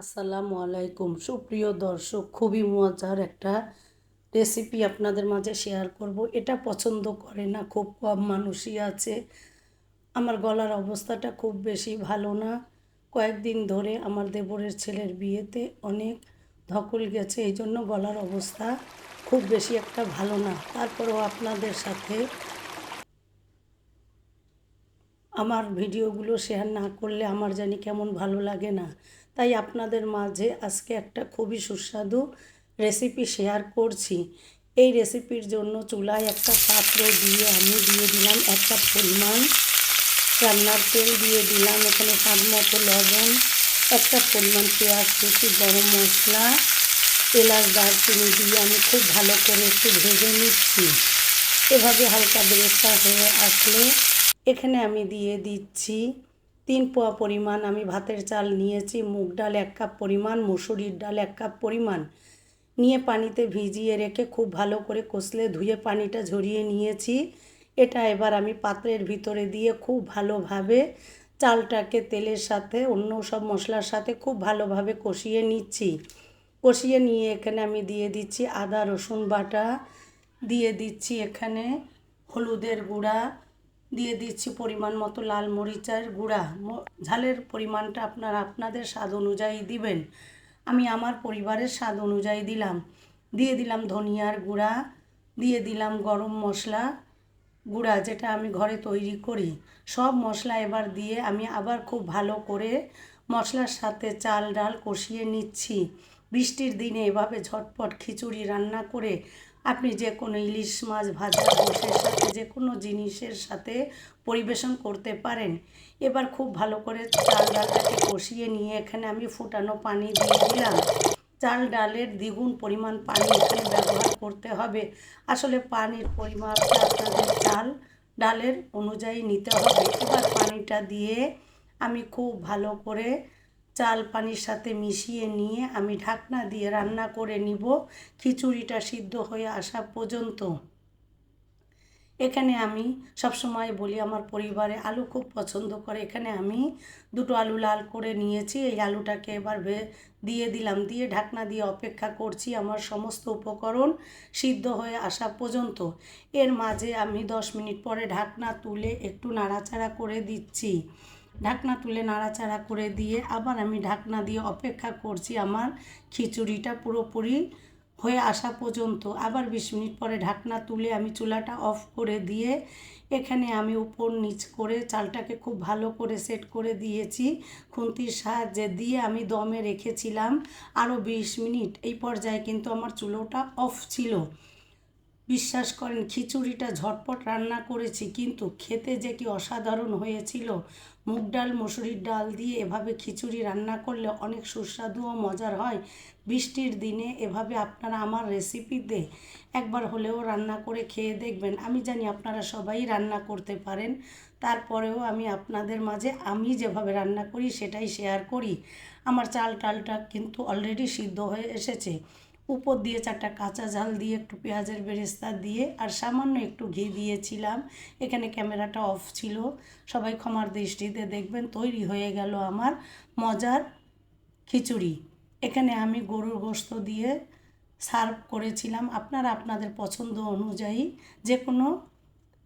আসসালামু আলাইকুম। সুপ্রিয় দর্শক, খুবই মজার একটা রেসিপি আপনাদের মাঝে শেয়ার করব। এটা পছন্দ করে না, খুব কম মানুষই আছে। আমার গলার অবস্থাটা খুব বেশি ভালো না। কয়েকদিন ধরে আমার দেবরের ছেলের বিয়েতে অনেক ধকল গেছে এই জন্য গলার অবস্থা খুব বেশি একটা ভালো না। তারপরেও আপনাদের সাথে আমার ভিডিওগুলো শেয়ার না করলে আমার জানি কেমন ভালো লাগে না। তাই আপনাদের মাঝে আজকে একটা খুবই সুস্বাদু রেসিপি শেয়ার করছি। এই রেসিপির জন্য চুলায় একটা পাত্র দিয়ে আমি দিয়ে দিলাম একটা পরিমাণ রান্নার তেল দিয়ে দিলাম এখানে স্বাদ মতো লবণ একটা পরিমাণ পেঁয়াজ, কুচি, গরম মশলা, এলাচ, দারচিনি দিয়ে আমি খুব ভালো করে একটু ভেজে নিচ্ছি। এভাবে হালকা বেরেস্তা হয়ে আসলে এখানে আমি দিয়ে দিচ্ছি তিন পোয়া পরিমাণ আমি ভাতের চাল নিয়েছি, মুগ ডাল এক কাপ পরিমাণ, মুসুরির ডাল এক কাপ পরিমাণ। নিয়ে পানিতে ভিজিয়ে রেখে খুব ভালো করে কষলে ধুয়ে পানিটা ঝরিয়ে নিয়েছি। এটা এবার আমি পাত্রের ভিতরে দিয়ে খুব ভালোভাবে চালটাকে তেলের সাথে, অন্য সব মশলার সাথে খুব ভালোভাবে কষিয়ে নিচ্ছি। কষিয়ে নিয়ে এখানে আমি দিয়ে দিচ্ছি আদা, রসুন বাটা, দিয়ে দিচ্ছি এখানে হলুদের গুঁড়া দিয়ে দিচ্ছি পরিমাণ মতো লাল মরিচের গুঁড়া। ঝালের পরিমাণটা আপনারা আপনাদের স্বাদ অনুযায়ী দিবেন। আমি আমার পরিবারের স্বাদ অনুযায়ী দিলাম। দিয়ে দিলাম ধনিয়ার গুঁড়া, দিয়ে দিলাম গরম মশলা গুঁড়া, যেটা আমি ঘরে তৈরি করি। সব মশলা এবার দিয়ে আমি আবার খুব ভালো করে মশলার সাথে চাল ডাল কষিয়ে নিচ্ছি। বৃষ্টির দিনে এভাবে ঝটপট খিচুড়ি রান্না করে আপনি যে কোনো ইলিশ মাছ, ভাজা গোশের সাথে, যে কোনো জিনিসের সাথে পরিবেশন করতে পারেন। এবার খুব ভালো করে চাল ডালটাকে কষিয়ে নিয়ে এখানে আমি ফুটানো পানি দিয়ে দিলাম। চাল ডালের দ্বিগুণ পরিমাণ পানি এখানে ব্যবহার করতে হবে। আসলে পানির পরিমাণটা আপনাদের চাল ডালের অনুযায়ী নিতে হবে। এবার পানিটা দিয়ে আমি খুব ভালো করে চাল পানির সাথে মিশিয়ে নিয়ে আমি ঢাকনা দিয়ে রান্না করে নিব। খিচুড়িটা সিদ্ধ হয়ে আসা পর্যন্ত। এখানে আমি সবসময় বলি, আমার পরিবারে আলু খুব পছন্দ করে। এখানে আমি দুটো আলু লাল করে নিয়েছি। এই আলুটাকে এবার দিয়ে দিলাম। দিয়ে ঢাকনা দিয়ে অপেক্ষা করছি আমার সমস্ত উপকরণ সিদ্ধ হয়ে আসা পর্যন্ত। এর মাঝে আমি দশ মিনিট পরে ঢাকনা তুলে একটু নাড়াচাড়া করে দিচ্ছি। ঢাকনা তুলে নাড়াচাড়া করে দিয়ে আবার আমি ঢাকনা দিয়ে অপেক্ষা করছি আমার খিচুড়িটা পুরোপুরি হয়ে আসা পর্যন্ত। আবার বিশ মিনিট পরে ঢাকনা তুলে আমি চুলাটা অফ করে দিয়ে এখানে আমি উপর নিচ করে চালটাকে খুব ভালো করে সেট করে দিয়েছি। খুন্তির সাহায্যে দিয়ে আমি দমে রেখেছিলাম আরও বিশ মিনিট। এই পর্যায়ে কিন্তু আমার চুলোটা অফ ছিল। বিশ্বাস করেন, খিচুড়িটা ঝটপট রান্না করেছি, কিন্তু খেতে যে কি অসাধারণ হয়েছিল। মুগ ডাল, মসুরির ডাল দিয়ে এভাবে খিচুড়ি রান্না করলে অনেক সুস্বাদু ও মজার হয়। বৃষ্টির দিনে এভাবে আপনারা আমার রেসিপিতে একবার হলেও রান্না করে খেয়ে দেখবেন। আমি জানি আপনারা সবাই রান্না করতে পারেন, তারপরেও আমি আপনাদের মাঝে আমি যেভাবে রান্না করি সেটাই শেয়ার করি। আমার চাল টালটা কিন্তু অলরেডি সিদ্ধ হয়ে এসেছে। উপর দিয়ে চারটা কাঁচা ঝাল দিয়ে, একটু পেঁয়াজের বেরেস্তা দিয়ে আর সামান্য একটু ঘি দিয়েছিলাম। এখানে ক্যামেরাটা অফ ছিল। সবাই ক্ষমার দৃষ্টিতে দেখবেন, তৈরি হয়ে গেল আমার মজার খিচুড়ি। এখানে আমি গরুর গোস্ত দিয়ে সার্ভ করেছিলাম। আপনারা আপনাদের পছন্দ অনুযায়ী যে কোনো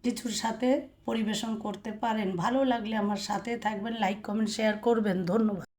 কিছুর সাথে পরিবেশন করতে পারেন। ভালো লাগলে আমার সাথে থাকবেন, লাইক, কমেন্ট, শেয়ার করবেন। ধন্যবাদ।